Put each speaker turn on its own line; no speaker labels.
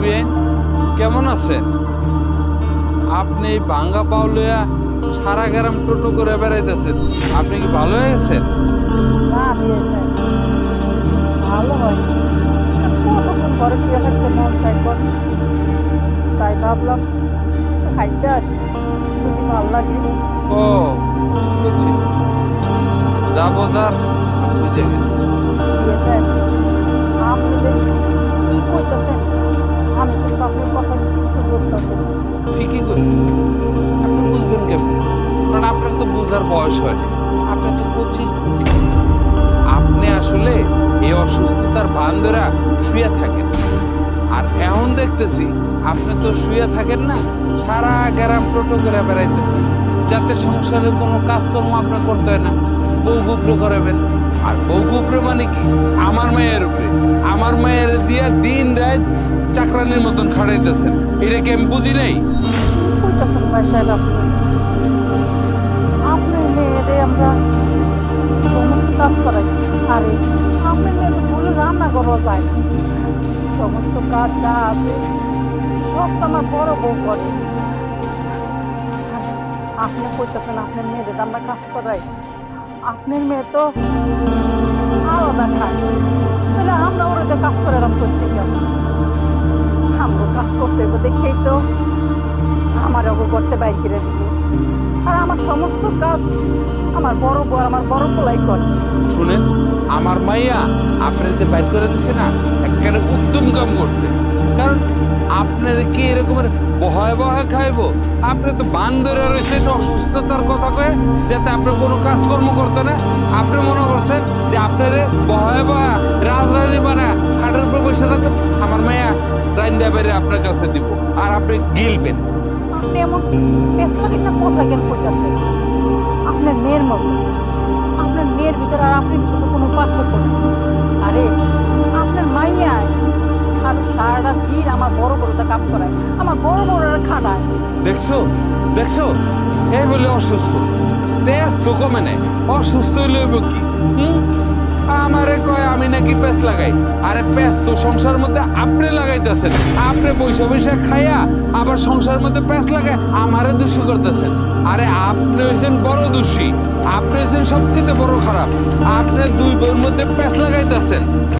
বিয়াইন কেমন আছেন? আপনি ভাঙ্গা পাও লইয়া সারা গ্রাম টোটো করে বেড়াইতেছেন। আপনি কি ভালো হয়ে গেছেন
না বিয়ে স্যার ভালো হয়। কতক্ষণ ঘরে শুয়ে থাকতে মন চাই তাই ভাবলাম হাইটটা আসি। ভালো লাগে
ও বুঝছি। যা বোঝার বুঝে গেছি। ঠিকই কইছেন। আপনি বুঝবেন কেমন? কারণ আপনার তো বুঝার বয়স হয়নি। আপনি তো বুঝছেন। আপনি আসলে এই অসুস্থতার বান্ধরা শুয়ে থাকেন। আর এখন দেখতেছি, আপনি তো শুয়ে থাকেন না, সারা গ্রাম টোটো করে বেড়াইতেছেন। যাতে সংসারে কোনো কাজকর্ম আপনার করতে হয় না। বউ গুপড়ে করাবেন। আর বউ গুপড়ে মানে কি? আমার মায়ের উপরে। আমার মায়ের দিয়া দিন রাত চাকরানির মতন খাড়াইতেছেন। এটা কি আমি বুঝি নাই?
আপনি? আপনার আমরা সমস্ত কাজ করাই। আরে, আপনার মেয়ে তো যায় না। সমস্ত কাজ যা আছে করে। আপনি কইতেছেন আপনার আমরা কাজ করাই। আপনার মেয়ে তো আলাদা খায়। আমরা ওরা কাজ করে এরকম করতে আমরা কাজ করতে হবে দেখেই তো। আমার অগো করতে বাইর করে দিল। আর আমার সমস্ত কাজ আমার বড় বউ, আমার বড় পোলাই করে।
শুনেন, আমার মাইয়া আপনার যে বাইর করে দিছে না, একেবারে উত্তম কাম করছে। কারণ আপনার কি এরকমের বহায় বহায় খাইবো? আপনি তো বান্দরে রয়েছেন, অসুস্থতার কথা কয়ে, যাতে আপনি কোনো কাজকর্ম করতে না। আপনি মনে করছেন যে আপনার বহায় বহা রাজরানী বানা, খাটের উপর বসে থাকতেন আমার মাইয়া রাইন্দা বেড়ে আপনার কাছে দিব, আর আপনি গিলবেন।
আপনি এমন পেছলা কিনা কথা কেন কইতাছেন? আপনার মেয়ের মতো। আপনার মেয়ের ভিতরে আর আপনি ভিতরে কোনো পার্থক্য নেই। কাম করায় আমার বড় বড়রা খানায়
দেখছ? দেখছ? এই বলে অসুস্থ। তেজ তো কমে নেই অসুস্থ লইব কি? আমারে কয়, আমি নাকি পেঁচ লাগাই। আরে পেঁচ তো সংসার মধ্যে আপনি লাগাইতেছেন। আপনি পয়সা পয়সা খাইয়া আবার সংসার মধ্যে পেঁচ লাগায়, আমারে দোষী করতেছেন। আরে আপনি হয়েছেন বড় দোষী। আপনি হয়েছেন সবচেয়ে বড় খারাপ। আপনি দুই বইয়ের মধ্যে পেঁচ লাগাইতেছেন।